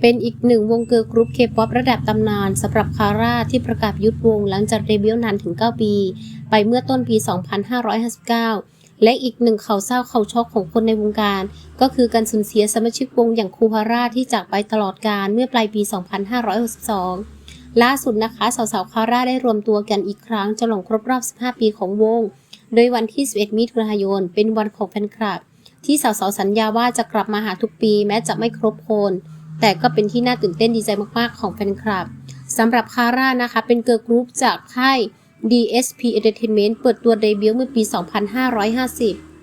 เป็นอีกหนึ่งวงเกิร์ลกรุ๊ปเคป๊อประดับตำนานสำหรับคาร่าที่ประกาศยุดวงหลังจากเดบิวต์นานถึง 9 ปี ไปเมื่อต้นปี 2559 และอีกหนึ่งข่าวเศร้าข่าวช็อกของคนในวงการ ก็คือการสูญเสียสมาชิกวงอย่างคูฮาร่าที่จากไปตลอดกาลเมื่อปลายปี 2562 ล่าสุดนะคะ สาวๆคาร่าได้รวมตัวกันอีกครั้งฉลองครบรอบ 15 ปีของวง โดยวันที่ 11 มิถุนายน เป็นวันของแฟนคลับ ที่สาวๆสัญญาว่าจะกลับมาหาทุกปี แม้จะไม่ครบคน แต่ก็เป็นที่น่าตื่นเต้นดีใจมากๆของแฟนคลับสำหรับคาร่านะคะ เป็นเกิร์ลกรุ๊ปจากค่าย DSP Entertainment เปิดตัวเดบิวต์เมื่อปี 2550